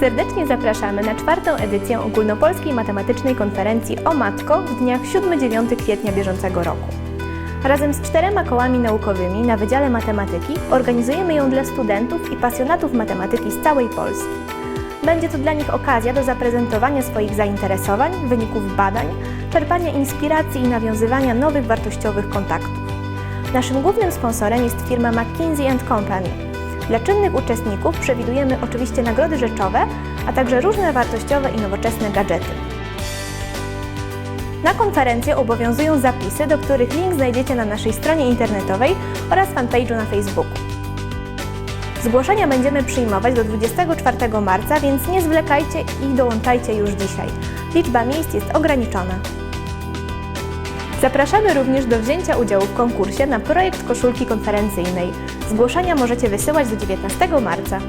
Serdecznie zapraszamy na czwartą edycję ogólnopolskiej matematycznej konferencji o Matko w dniach 7-9 kwietnia bieżącego roku. Razem z czterema kołami naukowymi na Wydziale Matematyki organizujemy ją dla studentów i pasjonatów matematyki z całej Polski. Będzie to dla nich okazja do zaprezentowania swoich zainteresowań, wyników badań, czerpania inspiracji i nawiązywania nowych wartościowych kontaktów. Naszym głównym sponsorem jest firma McKinsey Company. Dla czynnych uczestników przewidujemy oczywiście nagrody rzeczowe, a także różne wartościowe i nowoczesne gadżety. Na konferencję obowiązują zapisy, do których link znajdziecie na naszej stronie internetowej oraz fanpage'u na Facebooku. Zgłoszenia będziemy przyjmować do 24 marca, więc nie zwlekajcie i dołączajcie już dzisiaj. Liczba miejsc jest ograniczona. Zapraszamy również do wzięcia udziału w konkursie na projekt koszulki konferencyjnej. Zgłoszenia możecie wysyłać do 19 marca.